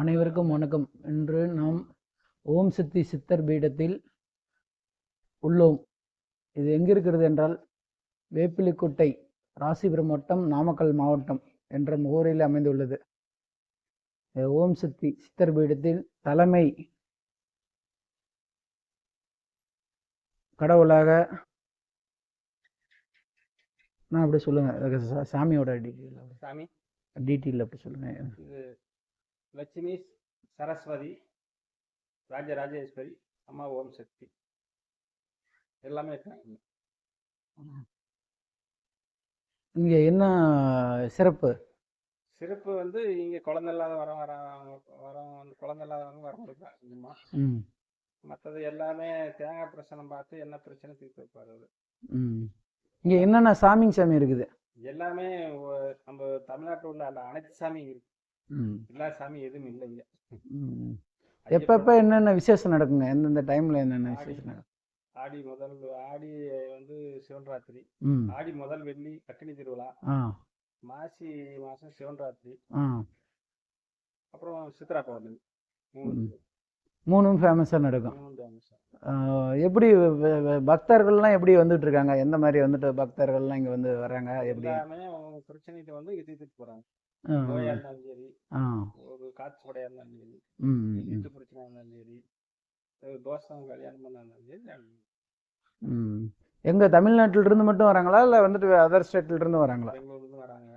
அனைவருக்கும் வணக்கம். இன்று நாம் ஓம் சக்தி சித்தர் பீடத்தில் உள்ளோம். இது எங்கே இருக்கிறது என்றால் வேப்பிலிக்குட்டை ராசிபுரம் வட்டம் நாமக்கல் மாவட்டம் என்ற முகவரியில் அமைந்துள்ளது. ஓம் சக்தி சித்தர் பீடத்தில் தலைமை கடவுளாக நான் அப்படி சொல்லுங்க. சாமியோட டீட்டெயில் சாமி? டீட்டெயில் அப்படி சொல்லுங்க. லட்சுமி சரஸ்வதி ராஜராஜேஸ்வரி அம்மா ஓம் சக்தி. எல்லாமே இருக்காங்க. இங்கே என்ன சிறப்பு? சிறப்பு வந்து இங்கே குழந்தை இல்லாத வர வர வர வந்து குழந்தை இல்லாதவங்க வர கொடுக்குறாங்கம்மா மற்றது எல்லாமே தேங்காய் பிரச்சனை பார்த்து என்ன பிரச்சனை தீர்த்து வைப்பாரு. ம். இங்கே என்னென்ன சாமிங்க சாமி இருக்குது? எல்லாமே நம்ம தமிழ்நாட்டில் உள்ள அல்ல அனைத்து சாமியும் இருக்கு. எல்லா சாமியும் எதுவும் இல்லைங்க. எப்பப்போ என்னென்ன விசேஷம் நடக்குங்க? எந்தெந்த டைமில் என்னென்ன விசேஷம் நடக்கும் ஆடி முதல் ஆடி வந்து சிவன்ராத்திரி. ஆடி முதல் வெள்ளி அக்கினி திருவிழா. மாசி மாசம் சிவன்ராத்திரி. அப்புறம் சித்ரா பௌர்ணமி. மூணும் ஃபேமஸாக நடக்கும். எப்படி பக்தர்கள்லாம் எப்படி வந்துட்டு இருக்காங்க? எந்த மாதிரி வந்துட்டு பக்தர்கள்லாம் இங்கே வந்து வராங்க எப்படி? பிரச்சனைகிட்ட வந்து இங்க தீர்த்துட்டு போறாங்க. நோயா இருந்தாலும் சரி ஒரு காற்று இருந்தாலும் சரி வீட்டு பிரச்சனை இருந்தாலும் சரி தோசம் கல்யாணம் பண்ணா இருந்தாலும் சரி எங்க தமிழ்நாட்டில இருந்து மட்டும் வராங்களா? இல்லை வந்துட்டு அதர் ஸ்டேட்ல இருந்து வராங்களா வராங்க.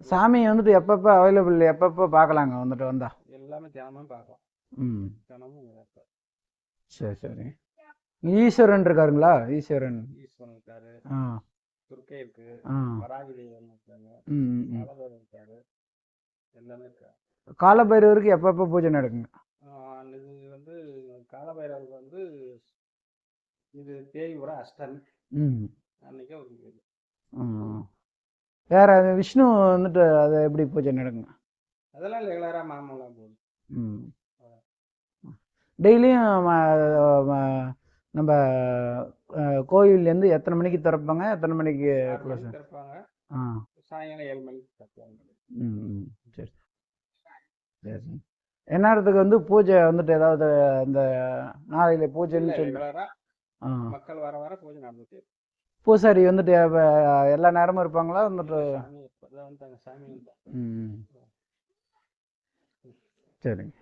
சாமி வந்துட்டு எப்பப்போ அவைலபிள் எப்பப்போ பார்க்கலாங்க வந்துட்டு வந்தா? எல்லாமே தினமும் பார்க்கலாம் ம். தினமும். சரி சரி. ஈஸ்வரன் இருக்காருங்களா? ஈஸ்வரன். ஈஸ்வரன் இருக்காரு. ஆ. துர்க்கை இருக்கு. வராகி எல்லாமே இருக்காரு காலபைரவருக்கு எப்பப்போ பூஜை நடக்குங்க? இது வந்து காலபைரவருக்கு வந்து இது தேய்புரம் அஷ்டமி. அன்னைக்கு ஒரு. வேற விஷ்ணு வந்துட்டு அது எப்படி பூஜை நடக்குங்க? அதெல்லாம் ரெகுலரா மாமூலம் போகுது ம். டெய்லியும் நம்ம கோயில்லேருந்து எத்தனை மணிக்கு திறப்பாங்க? எத்தனை மணிக்கு க்ளோஸ் திறப்பாங்க? ஆ. சாயங்காலம் ஏழு மணிக்கு திறப்பாங்க. ம் சரி. சரி எந்நேரத்துக்கு வந்து பூஜை வந்துட்டு ஏதாவது அந்த நாளையில பூஜைன்னு சொல்லி மக்கள் வர வர பூஜை நடந்துட்டு. பூசாரி வந்துட்டு எல்லா நேரமும் இருப்பாங்களா? வந்துட்டு ம். சரிங்க.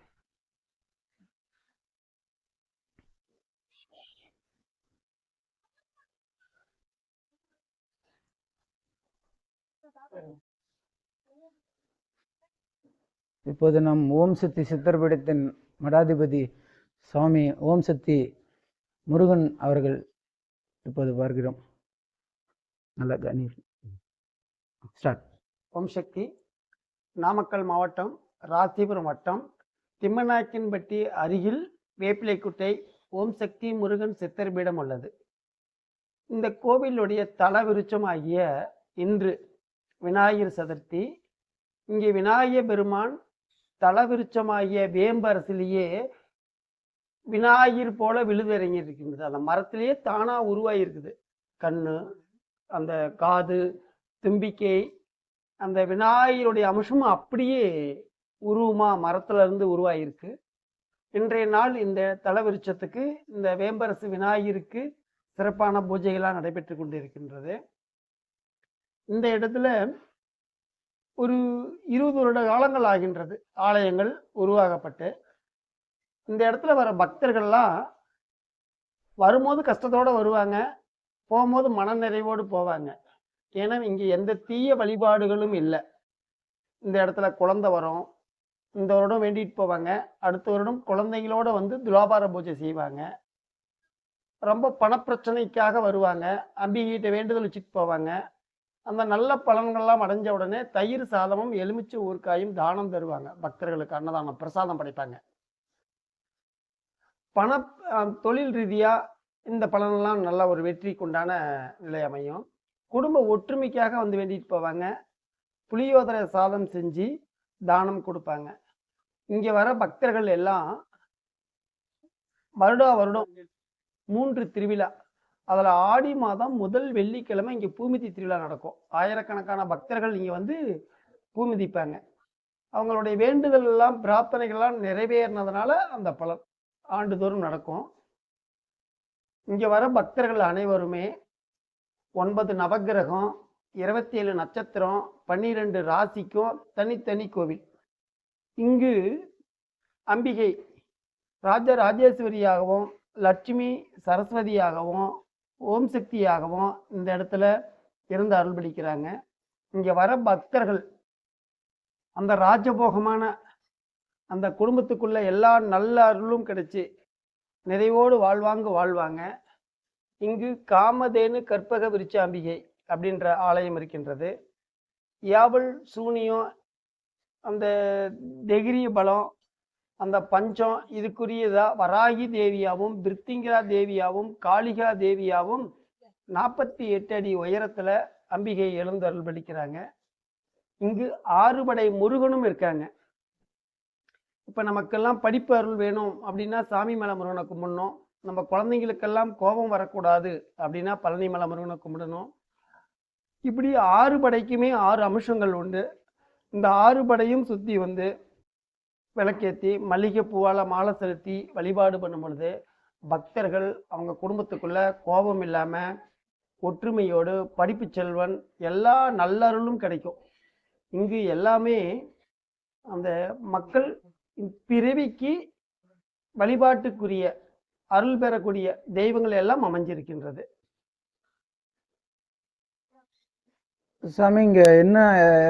இப்போது நம் ஓம் சக்தி சித்தர்பீடத்தின் மடாதிபதி சுவாமி ஓம் சக்தி முருகன் அவர்கள் இப்போது பார்க்கிறோம். நல்ல கணீர் ஸ்டார்ட் ஓம் சக்தி நாமக்கல் மாவட்டம் ராசிபுரம் வட்டம் திம்மநாயக்கன்பட்டி அருகில் வேப்பிலைக்குட்டை ஓம் சக்தி முருகன் சித்தர் பீடம் உள்ளது. இந்த கோவிலுடைய தல விருட்சமாகிய இன்று விநாயகர் சதுர்த்தி இங்கே விநாயக பெருமான் தலவிருச்சமாகிய வேம்பரசிலேயே விநாயகர் போல விழுதிறங்கி இருக்கின்றது அந்த மரத்திலேயே தானா உருவாகி இருக்குது கண்ணு அந்த காது தும்பிக்கை அந்த விநாயகருடைய அம்சமும் அப்படியே உருவமா மரத்துல இருந்து உருவாயிருக்கு இன்றைய நாள் இந்த தலவிருச்சத்துக்கு இந்த வேம்பரசு விநாயகருக்கு சிறப்பான பூஜைகளாக நடைபெற்று கொண்டிருக்கின்றது. இந்த இடத்துல ஒரு இருபது வருட காலங்கள் ஆகின்றது. ஆலயங்கள் உருவாகப்பட்டு இந்த இடத்துல வர பக்தர்கள்லாம் வரும்போது கஷ்டத்தோடு வருவாங்க. போகும்போது மனநிறைவோடு போவாங்க. ஏன்னா இங்கே எந்த தீய வழிபாடுகளும் இல்லை. இந்த இடத்துல குழந்தை வரும். இந்த வருடம் வேண்டிட்டு போவாங்க. அடுத்த வருடம் குழந்தைங்களோட வந்து துலாபார பூஜை செய்வாங்க. ரொம்ப பணப்பிரச்சனைக்காக வருவாங்க. அம்பிகிட்ட வேண்டுதல் வச்சுட்டு போவாங்க. அந்த நல்ல பலன்கள்லாம் அடைஞ்ச உடனே தயிர் சாதமும் எலுமிச்சை ஊறுகாயும் தானம் தருவாங்க. பக்தர்களுக்கு அன்னதானம் பிரசாதம் படைப்பாங்க. பண தொழில் ரீதியாக இந்த பலனெல்லாம் நல்ல ஒரு வெற்றிக்குண்டான நிலை அமையும். குடும்ப ஒற்றுமைக்காக வந்து வேண்டிட்டு போவாங்க. புளியோதரை சாதம் செஞ்சு தானம் கொடுப்பாங்க. இங்கே வர பக்தர்கள் எல்லாம் வருடா வருடம் மூன்று திருவிழா அதில் ஆடி மாதம் முதல் வெள்ளிக்கிழமை இங்கே பூமிதி திருவிழா நடக்கும். ஆயிரக்கணக்கான பக்தர்கள் இங்கே வந்து பூமிதிப்பாங்க. அவங்களுடைய வேண்டுதல் எல்லாம் பிரார்த்தனைகள்லாம் நிறைவேறினதுனால அந்த பலன் ஆண்டுதோறும் நடக்கும். இங்கே வர பக்தர்கள் அனைவருமே ஒன்பது நவக்கிரகம் இருபத்தி ஏழு நட்சத்திரம் பன்னிரெண்டு ராசிக்கும் தனித்தனி கோவில். இங்கு அம்பிகை ராஜ ராஜேஸ்வரியாகவும் லட்சுமி சரஸ்வதியாகவும் ஓம் சக்தியாகவும் இந்த இடத்துல இருந்து அருள்படிக்கிறாங்க இங்கே வர பக்தர்கள் அந்த ராஜபோகமான அந்த குடும்பத்துக்குள்ள எல்லா நல்ல அருளும் கிடைச்சி நிறைவோடு வாழ்வாங்க வாழ்வாங்க. இங்கு காமதேனு கற்பக விருச்சாம்பிகை அப்படின்ற ஆலயம் இருக்கின்றது. யாவல் சூனியம் அந்த தெகிரிய பலம் அந்த பஞ்சம் இதுக்குரியதா? வராகி தேவியாகவும் பிருத்திங்கரா தேவியாகவும் காளிகா தேவியாகவும் நாற்பத்தி எட்டு அடி உயரத்துல அம்பிகை எழுந்தருள் படிக்கிறாங்க இங்கு ஆறுபடை முருகனும் இருக்காங்க. இப்ப நமக்கெல்லாம் படிப்பு அருள் வேணும் அப்படின்னா சாமி மலை முருகனை கும்பிடணும். நம்ம குழந்தைங்களுக்கெல்லாம் கோபம் வரக்கூடாது அப்படின்னா பழனி மலை முருகனை கும்பிடணும். இப்படி ஆறு படைக்குமே ஆறு அம்சங்கள் உண்டு. இந்த ஆறு படையும் சுத்தி வந்து விளக்கேற்றி மல்லிகை பூவால் மாலை செலுத்தி வழிபாடு பண்ணும் பொழுது பக்தர்கள் அவங்க குடும்பத்துக்குள்ள கோபம் இல்லாமல் ஒற்றுமையோடு படிப்பு செல்வன் எல்லா நல்லருளும் கிடைக்கும். இங்கு எல்லாமே அந்த மக்கள் பிறவிக்கு வழிபாட்டுக்குரிய அருள் பெறக்கூடிய தெய்வங்கள் எல்லாம் அமைஞ்சிருக்கின்றது. சாமி இங்க என்ன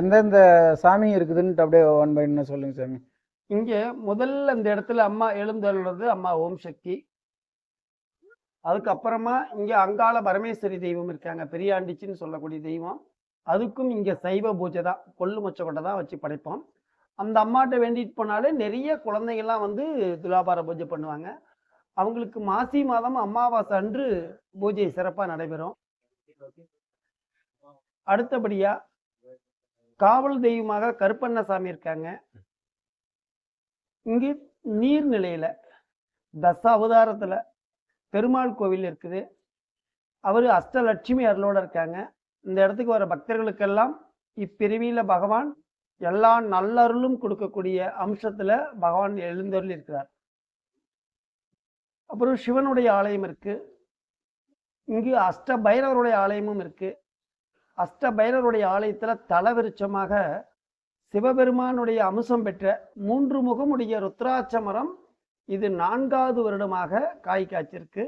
எந்தெந்த சாமி இருக்குதுன்ட்டு அப்படியே ஒன் பை என்ன சொல்லுங்க சாமி. இங்கே முதல்ல இந்த இடத்துல அம்மா எழுந்தருள்றது அம்மா ஓம் சக்தி. அதுக்கப்புறமா இங்கே அங்காள பரமேஸ்வரி தெய்வம் இருக்காங்க பெரியாண்டிச்சின்னு சொல்லக்கூடிய தெய்வம். அதுக்கும் இங்கே சைவ பூஜை தான் கொள்ளு மொச்சக்கொட்டை தான் வச்சு படைப்போம். அந்த அம்மாட்ட வேண்டிட்டு போனாலே நிறைய குழந்தைங்கள்லாம் வந்து துலாபார பூஜை பண்ணுவாங்க. அவங்களுக்கு மாசி மாதம் அமாவாசை அன்று பூஜை சிறப்பாக நடைபெறும். அடுத்தபடியா காவல் தெய்வமாக கருப்பண்ணசாமி இருக்காங்க. இங்கே நீர்நிலையில தச அவதாரத்துல பெருமாள் கோவில் இருக்குது. அவர் அஷ்டலட்சுமி அருளோட இருக்காங்க. இந்த இடத்துக்கு வர பக்தர்களுக்கெல்லாம் இப்பிரிவியில பகவான் எல்லா நல்லருளும் கொடுக்கக்கூடிய அம்சத்துல பகவான் எழுந்தருள் இருக்கிறார். அப்புறம் சிவனுடைய ஆலயம் இருக்கு. இங்கு அஷ்ட பைரவருடைய ஆலயமும் இருக்கு. அஷ்ட பைரவருடைய ஆலயத்துல தலவிருச்சமாக சிவபெருமானுடைய அம்சம் பெற்ற மூன்று முகமுடைய ருத்ராட்ச மரம் இது நான்காவது வருடமாக காய் காய்ச்சிருக்கு.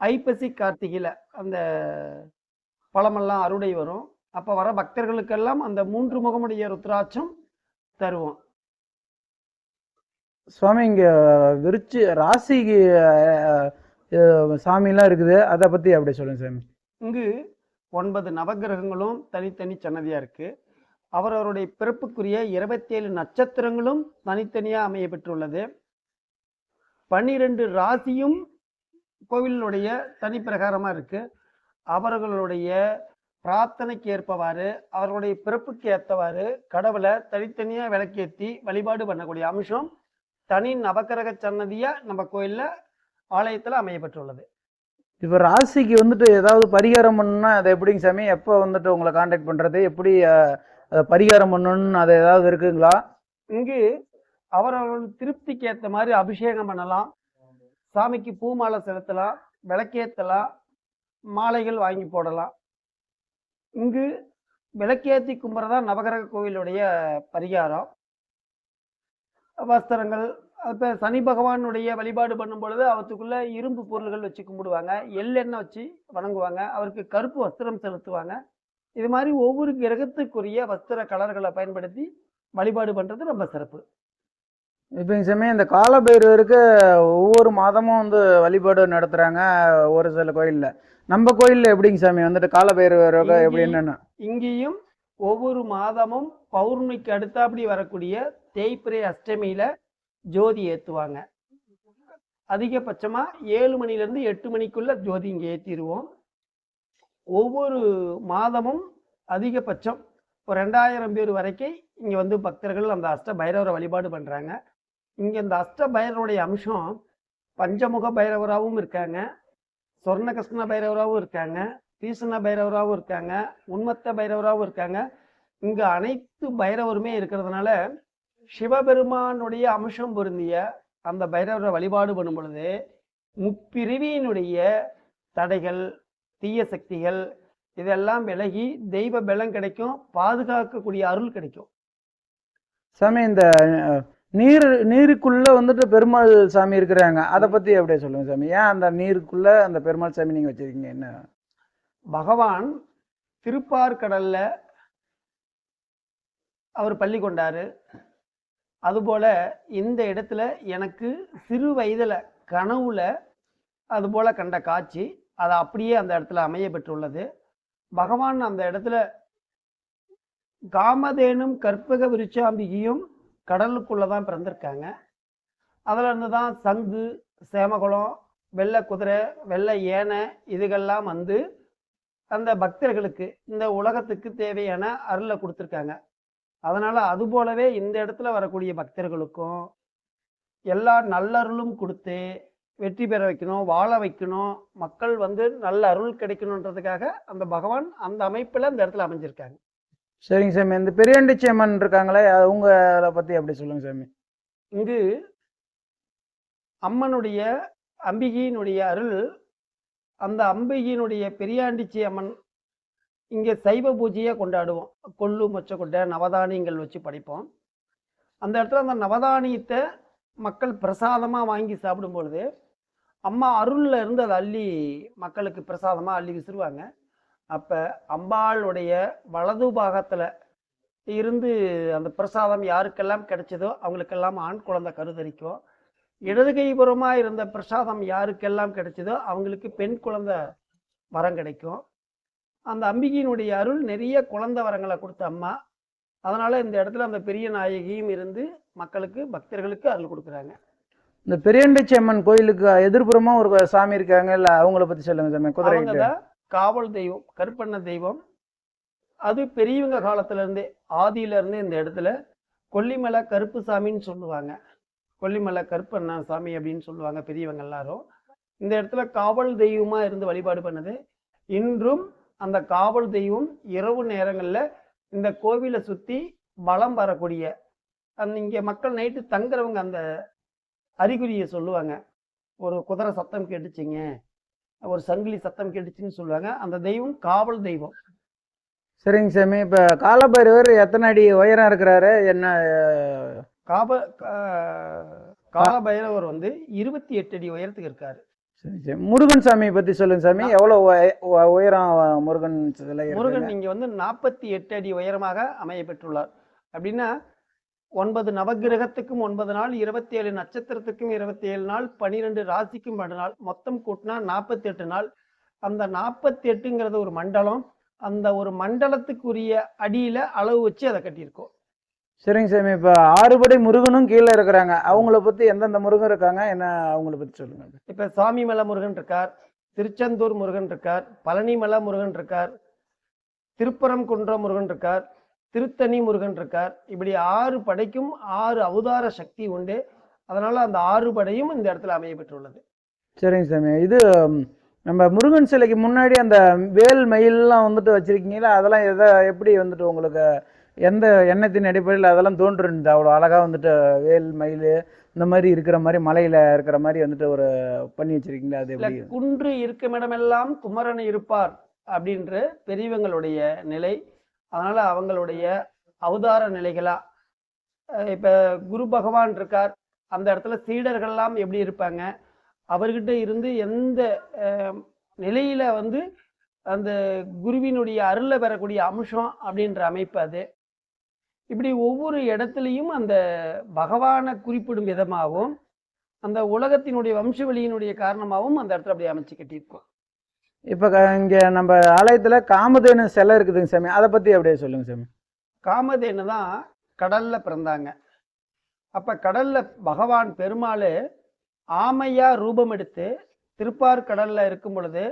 ஐப்பசி கார்த்திகையில அந்த பழமெல்லாம் அறுவடை வரும். அப்ப வர பக்தர்களுக்கெல்லாம் அந்த மூன்று முகமுடைய ருத்ராட்சம் தருவோம். சுவாமி இங்க விருச்சி ராசிக்கு அஹ், சாமிலாம் இருக்குது. அதை பத்தி அப்படியே சொல்லுங்க சாமி. இங்கு ஒன்பது நவக்கிரகங்களும் தனித்தனி சன்னதியா அவரவருடைய பிறப்புக்குரிய இருபத்தேழு நட்சத்திரங்களும் தனித்தனியாக அமைய பெற்றுள்ளது. பன்னிரெண்டு ராசியும் கோவிலினுடைய தனி இருக்குது அவர்களுடைய பிரார்த்தனைக்கு ஏற்பவாறு அவர்களுடைய பிறப்புக்கு ஏற்றவாறு கடவுளை தனித்தனியாக விளக்கேற்றி வழிபாடு பண்ணக்கூடிய அம்சம் தனி நவக்கிரக சன்னதியாக நம்ம கோயிலில் ஆலயத்தில் அமைய பெற்றுள்ளது. இப்போ ராசிக்கு வந்துட்டு ஏதாவது பரிகாரம் பண்ணால் அது எப்படிங்க சாமி? எப்போ வந்துட்டு உங்களை காண்டாக்ட் பண்ணுறது எப்படி அதை பரிகாரம் பண்ணணும்னு அது ஏதாவது இருக்குங்களா? இங்கு அவரவர்கள் திருப்திக்கு ஏற்ற மாதிரி அபிஷேகம் பண்ணலாம். சாமிக்கு பூ மாலை செலுத்தலாம் விளக்கேற்றலாம் மாலைகள் வாங்கி போடலாம். இங்கு விளக்கேற்றி கும்பிட்றதா நவகிரக கோவிலுடைய பரிகாரம். வஸ்திரங்கள் இப்போ சனி பகவானுடைய வழிபாடு பண்ணும் பொழுது அவத்துக்குள்ள இரும்பு பொருள்கள் வச்சு கும்பிடுவாங்க. எள்ளெண்ணெய் வச்சு வணங்குவாங்க. அவருக்கு கருப்பு வஸ்திரம் செலுத்துவாங்க. இது மாதிரி ஒவ்வொரு கிரகத்துக்குரிய வஸ்திர கலர்களை பயன்படுத்தி வழிபாடு பண்றது ரொம்ப சிறப்பு. இப்போங்க சாமி இந்த காலபைரவருக்கு ஒவ்வொரு மாதமும் வந்து வழிபாடு நடத்துறாங்க ஒரு சில கோயில்ல. நம்ம கோயில்ல எப்படிங்க சாமி வந்துட்டு காலபைரவருக்கு எப்படி என்னன்னு? இங்கேயும் ஒவ்வொரு மாதமும் பௌர்ணமிக்கு அடுத்தாப்படி வரக்கூடிய தேய்பிறை அஷ்டமியில ஜோதி ஏத்துவாங்க. அதிகபட்சமா ஏழு மணில இருந்து எட்டு மணிக்குள்ள ஜோதி இங்க ஏத்திடுவோம் ஒவ்வொரு மாதமும் அதிகபட்சம் இப்போ ரெண்டாயிரம் பேர் வரைக்கும் இங்கே வந்து பக்தர்கள் அந்த அஷ்ட பைரவரை வழிபாடு பண்ணுறாங்க இங்கே இந்த அஷ்ட பைரவருடைய அம்சம் பஞ்சமுக பைரவராகவும் இருக்காங்க சொர்ண கிருஷ்ண பைரவராகவும் இருக்காங்க பீசண பைரவராகவும் இருக்காங்க உன்மத்த பைரவராகவும் இருக்காங்க. இங்கே அனைத்து பைரவருமே இருக்கிறதுனால சிவபெருமானுடைய அம்சம் பொருந்திய அந்த பைரவரை வழிபாடு பண்ணும் பொழுது முப்பிரிவியினுடைய தடைகள் தீய சக்திகள் இதெல்லாம் விலகி தெய்வ பலம் கிடைக்கும் பாதுகாக்கக்கூடிய அருள் கிடைக்கும். சாமி இந்த நீர் நீருக்குள்ள வந்துட்டு பெருமாள் சாமி இருக்கிறாங்க. அதை பத்தி அப்படியே சொல்லுங்க சாமி. ஏன் அந்த நீருக்குள்ள அந்த பெருமாள் சாமி நீங்க வச்சிருக்கீங்க? என்ன? பகவான் திருப்பார்கடல்ல அவர் பள்ளி கொண்டாரு. அதுபோல இந்த இடத்துல எனக்கு சிறு வயதுல கனவுல அதுபோல கண்ட காட்சி. அது அப்படியே அந்த இடத்துல அமைய பெற்றுள்ளது. பகவான் அந்த இடத்துல காமதேனும் கற்பக விருச்சாம்பிகியும் கடலுக்குள்ளே தான் பிறந்திருக்காங்க. அதில் இருந்து தான் சங்கு சேமகுளம் வெள்ளை குதிரை வெள்ளை யானை இதுகள்லாம் வந்து அந்த பக்தர்களுக்கு இந்த உலகத்துக்கு தேவையான அருளை கொடுத்துருக்காங்க. அதனால் அது போலவே இந்த இடத்துல வரக்கூடிய பக்தர்களுக்கும் எல்லா நல்லருளும் கொடுத்து வெற்றி பெற வைக்கணும் வாழ வைக்கணும் மக்கள் வந்து நல்ல அருள் கிடைக்கணுன்றதுக்காக அந்த பகவான் அந்த அமைப்புல இந்த இடத்துல அமைஞ்சிருக்காங்க. சரிங்க சாமி. இந்த பெரியாண்டிச்சி அம்மன் இருக்காங்களே அவங்கள பத்தி அப்படி சொல்லுங்க சாமி. இங்கு அம்மனுடைய அம்பிகையினுடைய அருள் அந்த அம்பிகையினுடைய பெரியாண்டிச்சி அம்மன் இங்கே சைவ பூஜையை கொண்டாடுவோம். கொள்ளு மொச்ச கொட்டை நவதானியங்கள் வச்சு படைப்போம். அந்த இடத்துல அந்த நவதானியத்தை மக்கள் பிரசாதமாக வாங்கி சாப்பிடும் பொழுது அம்மா அருளில் இருந்து அதை அள்ளி மக்களுக்கு பிரசாதமாக அள்ளி விசிறுவாங்க. அப்போ அம்பாளுடைய வலது பாகத்தில் இருந்து அந்த பிரசாதம் யாருக்கெல்லாம் கிடைச்சதோ அவங்களுக்கெல்லாம் ஆண் குழந்தை கருதரிக்கும். இடது கைபுறமாக இருந்த பிரசாதம் யாருக்கெல்லாம் கிடைச்சதோ அவங்களுக்கு பெண் குழந்தை வரம் கிடைக்கும். அந்த அம்பிகையினுடைய அருள் நிறைய குழந்தை வரங்களை கொடுத்த அம்மா. அதனால் இந்த இடத்துல அந்த பெரிய நாயகியும் இருந்து மக்களுக்கு பக்தர்களுக்கு அருள் கொடுக்குறாங்க. இந்த பெரியாண்டிச்சி அம்மன் கோயிலுக்கு எதிர்ப்புறமா ஒரு சாமி இருக்காங்க இல்ல அவங்கள பத்தி சொல்லுங்க சாமி குதிரை காவல் தெய்வம் கருப்பண்ண தெய்வம். அது பெரியவங்க காலத்துல இருந்தே ஆதியில இருந்தே இந்த இடத்துல கொல்லிமலை கருப்பு சாமின்னு சொல்லுவாங்க. கொல்லிமலை கருப்பண்ண சாமி அப்படின்னு சொல்லுவாங்க பெரியவங்க எல்லாரும். இந்த இடத்துல காவல் தெய்வமா இருந்து வழிபாடு பண்ணது. இன்றும் அந்த காவல் தெய்வம் இரவு நேரங்கள்ல இந்த கோவிலை சுத்தி வலம் வரக்கூடிய அந்த இங்க மக்கள் நைட்டு தங்குறவங்க அந்த அறிகுறியை சொல்லுவாங்க. ஒரு குதிரை சத்தம் கேட்டுச்சுங்க. ஒரு சங்கிலி சத்தம் கேட்டுச்சுன்னு சொல்லுவாங்க. அந்த தெய்வம் காவல் தெய்வம். சரிங்க சாமி. இப்ப காலபைரவர் எத்தனை அடி உயரம் இருக்கிறாரு? என்ன காப கா- கால பைரவர் வந்து இருபத்தி எட்டு அடி உயரத்துக்கு இருக்காரு. சரி சரி. முருகன் சாமியை பத்தி சொல்லுங்க சாமி. உ- உயரம் முருகன் சிலை? முருகன் இங்க வந்து நாற்பத்தி எட்டு அடி உயரமாக அமைய பெற்றுள்ளார் அப்படின்னா ஒன்பது நவகிரகத்துக்கும் ஒன்பது நாள் இருபத்தி ஏழு நட்சத்திரத்துக்கும் இருபத்தி ஏழு நாள் பனிரெண்டு ராசிக்கும் பன்னெண்டு நாள். மொத்தம் கூட்டினா நாற்பத்தி எட்டு நாள். அந்த நாற்பத்தி எட்டுங்கிறது ஒரு மண்டலம். அந்த ஒரு மண்டலத்துக்குரிய அடியில அளவு வச்சு அதை கட்டியிருக்கோம். சரிங்க சாமி. இப்ப ஆறுபடை முருகனும் கீழே இருக்கிறாங்க. அவங்கள பத்தி எந்தெந்த முருகன் இருக்காங்க? என்ன அவங்கள பத்தி சொல்லுங்க. இப்ப சாமிமலை முருகன் இருக்கார் திருச்செந்தூர் முருகன் இருக்கார் பழனிமலை முருகன் இருக்கார் திருப்பரங்குன்றம் முருகன் இருக்கார் திருத்தணி முருகன் இருக்கார். இப்படி ஆறு படைக்கும் ஆறு அவதார சக்தி உண்டு. அதனால அந்த ஆறு படையும் இந்த இடத்துல அமைய பெற்றுள்ளது. சரிங்க சாமி. இது நம்ம முருகன் சிலைக்கு முன்னாடி அந்த வேல் மயில்லாம் வந்துட்டு வச்சிருக்கீங்களா அதெல்லாம் எதை எப்படி வந்துட்டு உங்களுக்கு எந்த எண்ணத்தின் அடிப்படையில் அதெல்லாம் தோன்றுருந்தது அவ்வளோ அழகா வந்துட்டு வேல் மயில் இந்த மாதிரி இருக்கிற மாதிரி மலையில இருக்கிற மாதிரி வந்துட்டு ஒரு பண்ணி வச்சிருக்கீங்களா? அது எப்படி? குன்று இருக்கும் இடமெல்லாம் குமரன் இருப்பார் அப்படின்ற பெரியவங்களுடைய நிலை. அதனால அவங்களுடைய அவதார நிலைகளா இப்ப குரு பகவான் இருக்கார் அந்த இடத்துல சீடர்கள்லாம் எப்படி இருப்பாங்க? அவர்கிட்ட இருந்து எந்த நிலையில வந்து அந்த குருவினுடைய அருளை பெறக்கூடிய அம்சம் அப்படின்ற அமைப்பு அது. இப்படி ஒவ்வொரு இடத்துலையும் அந்த பகவானை குறிப்பிடும் விதமாகவும் அந்த உலகத்தினுடைய வம்சவெளியினுடைய காரணமாகவும் அந்த இடத்துல அப்படி அமைச்சு கட்டியிருக்கோம். இப்போ இங்கே நம்ம ஆலயத்தில் காமதேனு சிலை இருக்குதுங்க சாமி. அதை பற்றி அப்படியே சொல்லுங்க சாமி. காமதேனு தான் கடலில் பிறந்தாங்க. அப்போ கடலில் பகவான் பெருமாள் ஆமையாக ரூபம் எடுத்து திருப்பார் கடலில் இருக்கும் பொழுது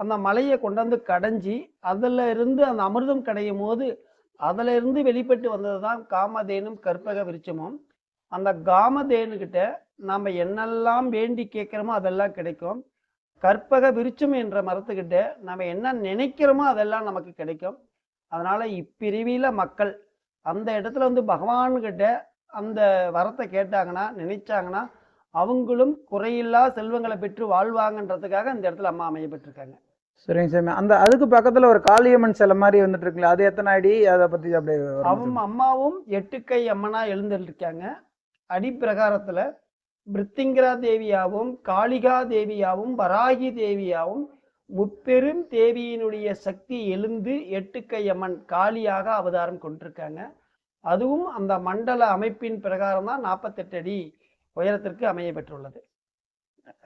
அந்த மலையை கொண்டாந்து கடைஞ்சி அதில் இருந்து அந்த அமிர்தம் கடையும் போது அதில் இருந்து வெளிப்பட்டு வந்தது தான் காமதேனும் கற்பக விருச்சமும் அந்த காமதேனுக்கிட்ட நாம் என்னெல்லாம் வேண்டி கேட்குறோமோ அதெல்லாம் கிடைக்கும். கற்பக விருட்சம் என்ற மரத்துக்கிட்ட நம்ம என்ன நினைக்கிறோமோ அதெல்லாம் நமக்கு கிடைக்கும். அதனால இப்பிரிவில மக்கள் அந்த இடத்துல வந்து பகவான்கிட்ட அந்த வரத்தை கேட்டாங்கன்னா நினைச்சாங்கன்னா அவங்களும் குறையில்லா செல்வங்களை பெற்று வாழ்வாங்கன்றதுக்காக இந்த இடத்துல அம்மா அமைய பெற்றிருக்காங்க. சரிங்க சாமி. அந்த அதுக்கு பக்கத்துல ஒரு காளியம்மன் சிலை மாதிரி வந்துட்டு இருக்குல்ல அது எத்தனை அடி? அதை பத்தி அப்படியே அவங்க. அம்மாவும் எட்டுக்கை அம்மனா எழுந்திருக்காங்க. அடிப்பிரகாரத்துல பிருத்திங்கரா தேவியாவும் காளிகா தேவியாவும் வராகி தேவியாவும் முப்பெரும் தேவியினுடைய சக்தி எழுந்து எட்டுக்கை அம்மன் காளியாக அவதாரம் கொண்டிருக்காங்க. அதுவும் அந்த மண்டல அமைப்பின் பிரகாரம் தான் நாற்பத்தெட்டு அடி உயரத்திற்கு அமைய பெற்றுள்ளது.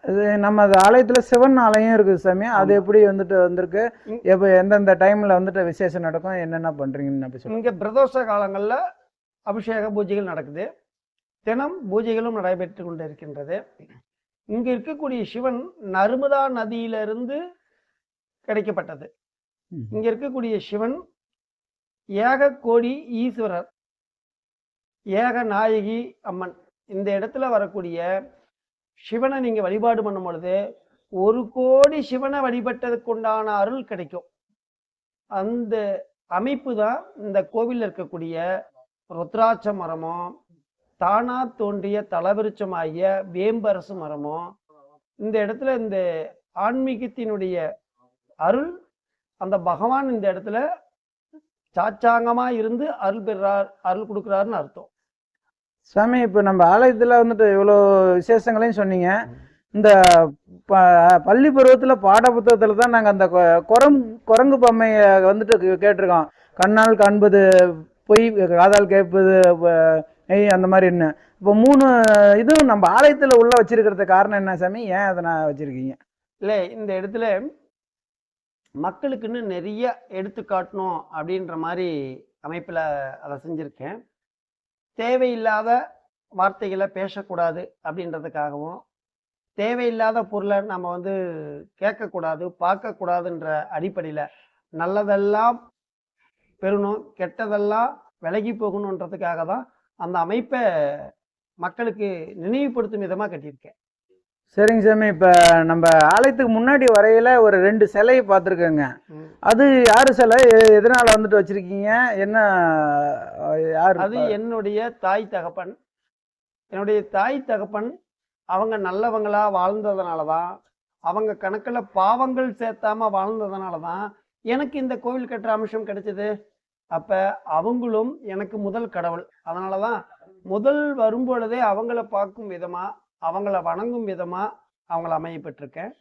இது நம்ம ஆலயத்துல சிவன் ஆலயம் இருக்குது சாமி. அது. எப்படி வந்துட்டு வந்திருக்கு. எப்ப எந்தெந்த டைம்ல வந்துட்டு விசேஷம் நடக்கும்? என்னென்ன பண்றீங்கன்னு அப்படி இங்க பிரதோஷ காலங்கள்ல அபிஷேக பூஜைகள் நடக்குது. தினம் பூஜைகளும் நடைபெற்று கொண்டு இருக்கின்றது இங்க இருக்கக்கூடிய சிவன் நர்மதா நதியிலிருந்து கிடைக்கப்பட்டது. இங்க இருக்கக்கூடிய சிவன் ஏக கோடி ஈஸ்வரர் ஏக நாயகி அம்மன். இந்த இடத்துல வரக்கூடிய சிவனை நீங்க வழிபாடு பண்ணும் பொழுது ஒரு கோடி சிவனை வழிபட்டதுக்கு உண்டான அருள் கிடைக்கும். அந்த அமைப்பு தான் இந்த கோவில்ல இருக்கக்கூடிய ருத்ராட்ச மரமும் தானா தோன்றிய தலவிருச்சமாகிய வேம்பரசு மரமும் இந்த இடத்துல இந்த ஆன்மீகத்தினுடைய அருள் அந்த பகவான் இந்த இடத்துல சாச்சாங்கமா இருந்து அருள் பெறார் அருள் கொடுக்குறாருன்னு அர்த்தம். சாமி இப்போ நம்ம ஆலயத்தில் வந்துட்டு இவ்வளோ விசேஷங்களையும் சொன்னீங்க. இந்த ப- பள்ளி பருவத்தில் பாட புத்தகத்தில் தான் நாங்கள் அந்த கொ- குரம் குரங்கு பொம்மையை வந்துட்டு கே- கேட்டிருக்கோம். கண்ணால் காண்பது பொய் காதால் கேட்பது ஏய் அந்த மாதிரி என்ன? இப்போ மூணு இதுவும் நம்ம ஆலயத்தில் உள்ள வச்சிருக்கிறது காரணம் என்ன சாமி? ஏன் அதை நான் வச்சிருக்கீங்க? இல்லை இந்த இடத்துல மக்களுக்குன்னு நிறைய எடுத்து காட்டணும் அப்படின்ற மாதிரி அமைப்பில் அதை செஞ்சுருக்கேன். தேவையில்லாத வார்த்தைகளை பேசக்கூடாது அப்படின்றதுக்காகவும் தேவையில்லாத பொருளை நம்ம வந்து கேட்கக்கூடாது பார்க்கக்கூடாதுன்ற அடிப்படையில் நல்லதெல்லாம் பெறணும் கெட்டதெல்லாம் விலகி போகணுன்றதுக்காக தான் அந்த அமைப்பை மக்களுக்கு நினைவுபடுத்தும் விதமாக கட்டியிருக்கேன். சரிங்க சாமி இப்போ நம்ம ஆலயத்துக்கு முன்னாடி வரையில ஒரு ரெண்டு சிலையை பார்த்துருக்கேங்க. அது யாரு சிலை? எதனால வந்துட்டு வச்சிருக்கீங்க? என்ன யார் அது என்னுடைய தாய் தகப்பன். என்னுடைய தாய் தகப்பன் அவங்க நல்லவங்களா வாழ்ந்ததுனால தான் அவங்க கணக்கில் பாவங்கள் சேர்த்தாம வாழ்ந்ததுனால தான் எனக்கு இந்த கோவில் கட்டுற அம்சம் கிடைச்சது. அப்ப அவங்களும் எனக்கு முதல் கடவுள். அதனாலதான் முதல் வரும்பொழுதே அவங்கள பார்க்கும் விதமா அவங்கள வணங்கும் விதமா அவங்கள அமைய பெற்றிருக்கேன்.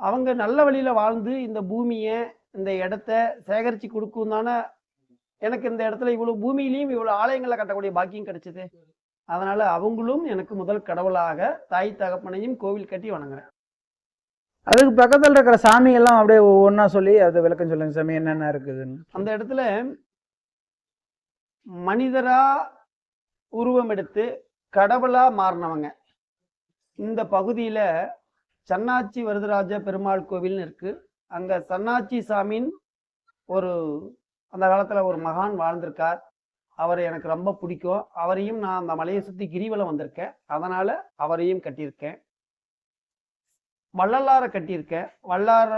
அவங்க நல்ல வழியில வாழ்ந்து இந்த பூமியை இந்த இடத்த சேகரித்து கொடுக்கும் தானே எனக்கு இந்த இடத்துல இவ்வளவு பூமியிலையும் இவ்வளவு ஆலயங்களை கட்டக்கூடிய பாக்கியம் கிடைச்சது. அதனால அவங்களும் எனக்கு முதல் கடவுளாக தாய் தகப்பனையும் கோவில் கட்டி வணங்குறேன். அதுக்கு பக்கத்தில் இருக்கிற சாமி எல்லாம் அப்படியே ஒவ்வொன்றா சொல்லி அதை விளக்கம் சொல்லுங்க சாமி என்னென்ன இருக்குதுன்னு. அந்த இடத்துல மனிதரா உருவம் எடுத்து கடவுளா மாறினவங்க. இந்த பகுதியில சன்னாச்சி வரதராஜ பெருமாள் கோவில்னு இருக்கு. அங்க சன்னாச்சி சாமின் ஒரு அந்த காலத்துல ஒரு மகான் வாழ்ந்திருக்கார். அவர் எனக்கு ரொம்ப பிடிக்கும். அவரையும் நான் அந்த மலையை சுத்தி கிரிவலம் வந்திருக்கேன். அதனால அவரையும் கட்டியிருக்கேன். வள்ளலார கட்டியிருக்கேன் வல்லார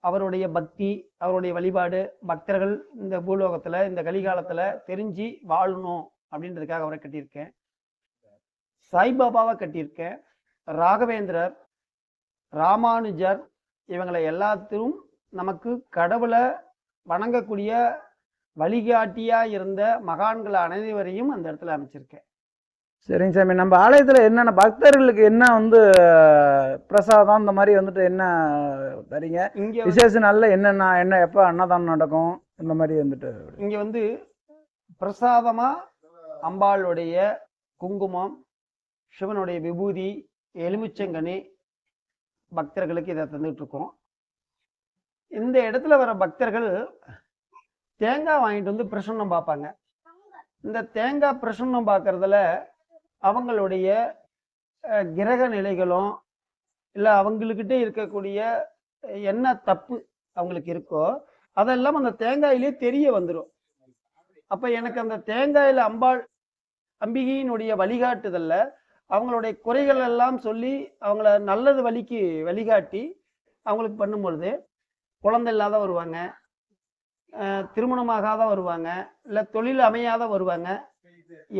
அவருடைய பக்தி அவருடைய வழிபாடு பக்தர்கள் இந்த பூலோகத்துல இந்த கலிகாலத்துல தெரிஞ்சு வாழணும் அப்படின்றதுக்காக அவரை கட்டியிருக்கேன். சாய்பாபாவை கட்டியிருக்கேன். ராகவேந்திரர் ராமானுஜர் இவங்களை எல்லாத்திலும் நமக்கு கடவுளை வணங்கக்கூடிய வழிகாட்டியா இருந்த மகான்கள் அனைவரையும் அந்த இடத்துல அமைச்சிருக்கேன். சரிங்க சாமி. நம்ம ஆலயத்துல என்னென்ன பக்தர்களுக்கு என்ன வந்து பிரசாதம் இந்த மாதிரி வந்துட்டு என்ன தரீங்க? இங்க விசேஷ நாள்ல என்னென்ன என்ன எப்போ அன்னதானம் நடக்கும்? இந்த மாதிரி வந்துட்டு. இங்க வந்து பிரசாதமா அம்பாளுடைய குங்குமம் சிவனுடைய விபூதி எலுமிச்சங்கனி பக்தர்களுக்கு இதை தந்துட்டு இருக்கோம் இந்த இடத்துல வர பக்தர்கள் தேங்காய் வாங்கிட்டு வந்து பிரசன்னம் பார்ப்பாங்க. இந்த தேங்காய் பிரசன்னம் பார்க்கறதுல அவங்களுடைய கிரக நிலைகளும் இல்லை அவங்களுக்கிட்ட இருக்கக்கூடிய என்ன தப்பு அவங்களுக்கு இருக்கோ அதெல்லாம் அந்த தேங்காயிலே தெரிய வந்துடும் அப்போ எனக்கு அந்த தேங்காயில் அம்பாள் அம்பிகையினுடைய வழிகாட்டுதல்ல அவங்களுடைய குறைகள் எல்லாம் சொல்லி அவங்கள நல்லது வழிக்கு வழிகாட்டி அவங்களுக்கு பண்ணும்பொழுது குழந்தை இல்லாத வருவாங்க திருமணமாகாத வருவாங்க இல்லை தொழில் அமையாத வருவாங்க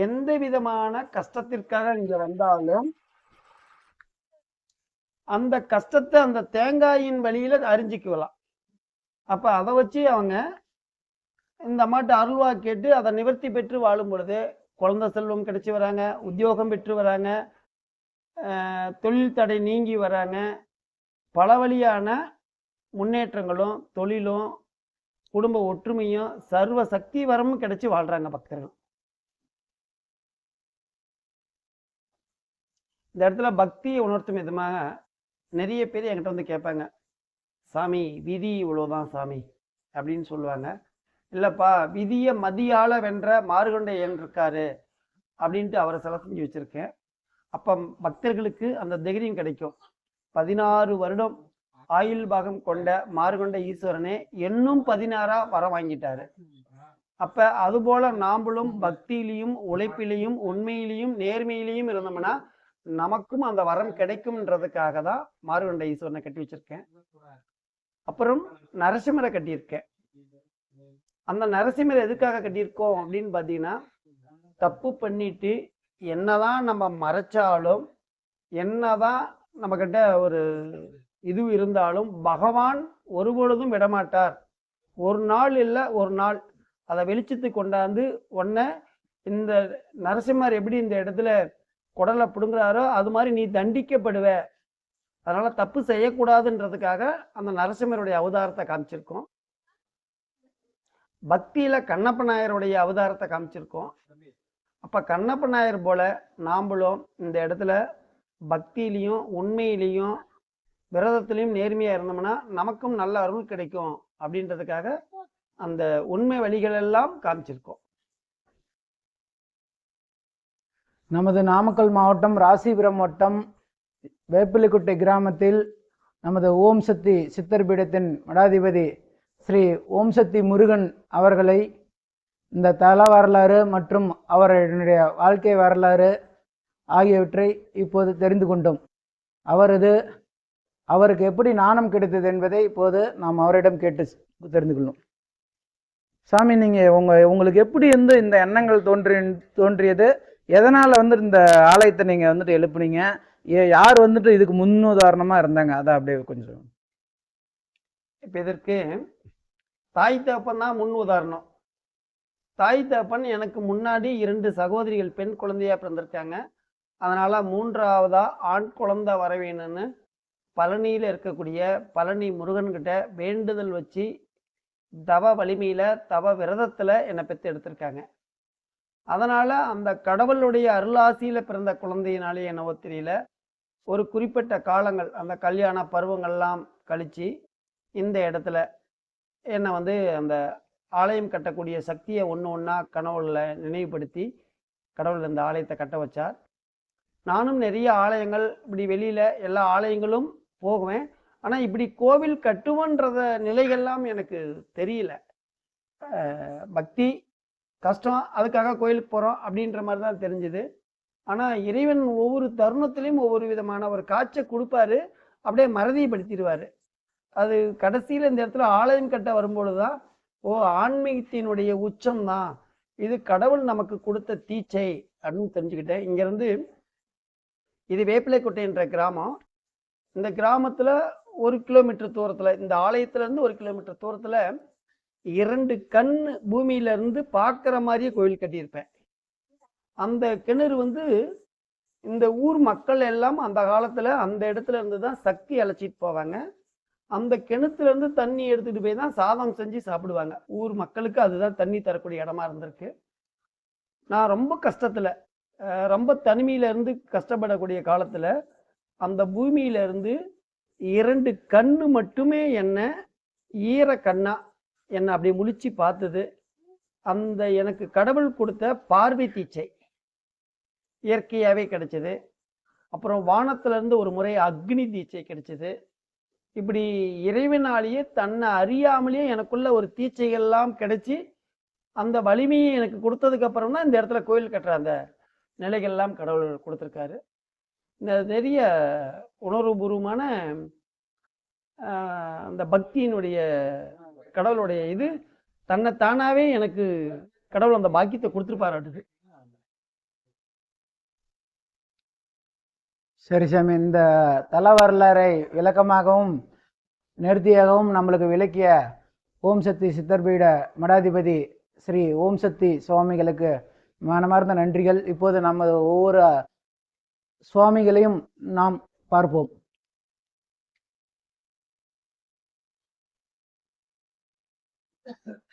எந்த விதமான கஷ்டத்திற்காக நீங்க வந்தாலும் அந்த கஷ்டத்தை அந்த தேங்காயின் வழியில அறிஞ்சிக்கலாம் அப்ப அதை வச்சு அவங்க இந்த அம்மாட்ட அருள்வா கேட்டு அதை நிவர்த்தி பெற்று வாழும் பொழுது குழந்தை செல்வம் கிடைச்சி வராங்க உத்தியோகம் பெற்று வராங்க தொழில் தடை நீங்கி வராங்க பல வழியான முன்னேற்றங்களும் தொழிலும் குடும்ப ஒற்றுமையும் சர்வ சக்தி வரமும் கிடைச்சி வாழ்றாங்க பக்தர்கள். இந்த இடத்துல பக்தியை உணர்த்தும் விதமாக நிறைய பேர் என்கிட்ட வந்து கேட்பாங்க. சாமி விதி இவ்வளோதான் சாமி அப்படின்னு சொல்லுவாங்க. இல்லைப்பா விதியை மதியால வென்ற மாறுகொண்டையன் இருக்காரு? அப்படின்ட்டு அவரை சில செஞ்சு வச்சுருக்கேன். அப்போ பக்தர்களுக்கு அந்த தைரியம் கிடைக்கும். பதினாறு வருடம் ஆயுள் பாகம் கொண்ட மார்கொண்ட ஈஸ்வரனே இன்னும் பதினாறா வர வாங்கிட்டாரு. அப்ப அதுபோல நாம்பளும் பக்தியிலையும் உழைப்பிலையும் உண்மையிலையும் நேர்மையிலையும் இருந்தோம்னா நமக்கும் அந்த வரம் கிடைக்கும்ன்றதுக்காக தான் மாறுகண்ட ஈஸ்வரனை கட்டி வச்சிருக்கேன். அப்புறம் நரசிம்மரை கட்டியிருக்கேன். அந்த நரசிம்மரை எதுக்காக கட்டியிருக்கோம் அப்படின்னு பார்த்தீங்கன்னா தப்பு பண்ணிட்டு என்னதான் நம்ம மறைச்சாலும் என்னதான் நம்மக்கிட்ட ஒரு இது இருந்தாலும் பகவான் ஒருபொழுதும் விடமாட்டார். ஒரு நாள் இல்லை ஒரு நாள். அதை வெளிச்சத்துக்கு கொண்டாந்து உன்னை இந்த நரசிம்மர் எப்படி இந்த இடத்துல குடலை பிடுங்குறாரோ அது மாதிரி நீ தண்டிக்கப்படுவ. அதனால தப்பு செய்யக்கூடாதுன்றதுக்காக அந்த நரசிம்மருடைய அவதாரத்தை காமிச்சிருக்கோம். பக்தியில கண்ணப்ப நாயருடைய அவதாரத்தை காமிச்சிருக்கோம். அப்ப கண்ணப்ப நாயர் போல நாம்பளும் இந்த இடத்துல பக்தியிலையும் உண்மையிலையும் விரதத்திலையும் நேர்மையா இருந்தோம்னா நமக்கும் நல்ல அருள் கிடைக்கும் அப்படின்றதுக்காக அந்த உண்மை வழிகளெல்லாம் காமிச்சிருக்கோம். நமது நாமக்கல் மாவட்டம் ராசிபுரம் வட்டம் வேப்பிலிக்குட்டை கிராமத்தில் நமது ஓம் சக்தி சித்தர் பீடத்தின் மடாதிபதி ஸ்ரீ ஓம் சக்தி முருகன் அவர்களை இந்த தல வரலாறு மற்றும் அவருடைய வாழ்க்கை வரலாறு ஆகியவற்றை இப்போது தெரிந்து கொண்டோம். அவரது அவருக்கு எப்படி நாணம் கிடைத்தது என்பதை இப்போது நாம் அவரிடம் கேட்டு தெரிந்து கொள்ளும் சாமி நீங்கள் உங்கள் உங்களுக்கு எப்படி இருந்து இந்த எண்ணங்கள் தோன்றி தோன்றியது? எதனால் வந்துட்டு இந்த ஆலயத்தை நீங்கள் வந்துட்டு எழுப்புனீங்க? ஏ- யார் வந்துட்டு இதுக்கு முன்னுதாரணமாக இருந்தாங்க? அதை அப்படியே கொஞ்சம் இப்போ இதற்கு தாய் தகப்பன் தான் முன் உதாரணம் தாய் தகப்பன் எனக்கு முன்னாடி இரண்டு சகோதரிகள் பெண் குழந்தையா பிறந்திருக்காங்க. அதனால் மூன்றாவதாக ஆண் குழந்தை வர வேணும்னு பழனியில் இருக்கக்கூடிய பழனி முருகன்கிட்ட வேண்டுதல் வச்சு தவ வலிமையில் தவ விரதத்தில் என்னை பெற்று எடுத்திருக்காங்க. அதனால அந்த கடவுளுடைய அருளாசியில பிறந்த குழந்தையினாலே என்னவோ தெரியல. ஒரு குறிப்பிட்ட காலங்கள் அந்த கல்யாண பருவங்கள்லாம் கழிச்சு இந்த இடத்துல என்னை வந்து அந்த ஆலயம் கட்டக்கூடிய சக்தியை ஒன்று ஒன்றா கனவுல நினைவுபடுத்தி கடவுள் இந்த ஆலயத்தை கட்ட வச்சார். நானும் நிறைய ஆலயங்கள் இப்படி வெளியில எல்லா ஆலயங்களும் போகுவேன். ஆனால் இப்படி கோவில் கட்டுவன்றத நிலைகள்லாம் எனக்கு தெரியல. பக்தி கஷ்டம் அதுக்காக கோயிலுக்கு போகிறோம் அப்படின்ற மாதிரி தான் தெரிஞ்சுது. ஆனால் இறைவன் ஒவ்வொரு தருணத்திலையும் ஒவ்வொரு விதமான ஒரு காட்சை கொடுப்பாரு. அப்படியே மறதிப்படுத்திடுவார். அது கடைசியில் இந்த இடத்துல ஆலயம் கட்ட வரும்பொழுது தான் ஓ ஆன்மீகத்தினுடைய உச்சம் தான். இது கடவுள் நமக்கு கொடுத்த தீச்சை அப்படின்னு தெரிஞ்சுக்கிட்டேன். இங்கேருந்து இது வேப்பிலைக்கோட்டைன்ற கிராமம். இந்த கிராமத்தில் ஒரு கிலோமீட்டர் தூரத்தில் இந்த ஆலயத்துலேருந்து ஒரு கிலோமீட்டர் தூரத்தில் இரண்டு கண் பூமியில இருந்து பார்க்குற மாதிரியே கோயில் கட்டியிருப்பேன். அந்த கிணறு வந்து இந்த ஊர் மக்கள் எல்லாம் அந்த காலத்தில் அந்த இடத்துல இருந்து தான் சக்தி அழைச்சிட்டு போவாங்க. அந்த கிணத்துலேருந்து தண்ணி எடுத்துகிட்டு போய் தான் சாதம் செஞ்சு சாப்பிடுவாங்க. ஊர் மக்களுக்கு அதுதான் தண்ணி தரக்கூடிய இடமா இருந்திருக்கு. நான் ரொம்ப கஷ்டத்தில் ரொம்ப தனிமையிலேருந்து கஷ்டப்படக்கூடிய காலத்தில் அந்த பூமியிலேருந்து இரண்டு கண்ணு மட்டுமே என்ன ஈர கண்ணா என்னை அப்படியே முழிச்சு பார்த்தது. அந்த எனக்கு கடவுள் கொடுத்த பார்வை தீச்சை இயற்கையாகவே கிடைச்சது. அப்புறம் வானத்திலேருந்து ஒரு முறை அக்னி தீச்சை கிடைச்சது. இப்படி இறைவனாலேயே தன்னை அறியாமலேயே எனக்குள்ள ஒரு தீச்சைகள்லாம் கிடைச்சி அந்த வலிமையை எனக்கு கொடுத்ததுக்கு அப்புறம் தான் இந்த இடத்துல கோயில் கட்டுற அந்த நிலைகள்லாம் கடவுள் கொடுத்துருக்காரு. இந்த நிறைய உணர்வுபூர்வமான அந்த பக்தியினுடைய கடவுளுடைய இது தன்னை தானாவே எனக்கு கடவுள் அந்த பாக்கியத்தை கொடுத்துருப்பாராட்டுது. சரி சாமி இந்த தல வரலாறை விளக்கமாகவும் நேர்த்தியாகவும் நம்மளுக்கு விளக்கிய ஓம் சக்தி சித்தர்பீட மடாதிபதி ஸ்ரீ ஓம் சக்தி சுவாமிகளுக்கு மனமார்ந்த நன்றிகள். இப்போது நமது ஒவ்வொரு சுவாமிகளையும் நாம் பார்ப்போம். Yeah.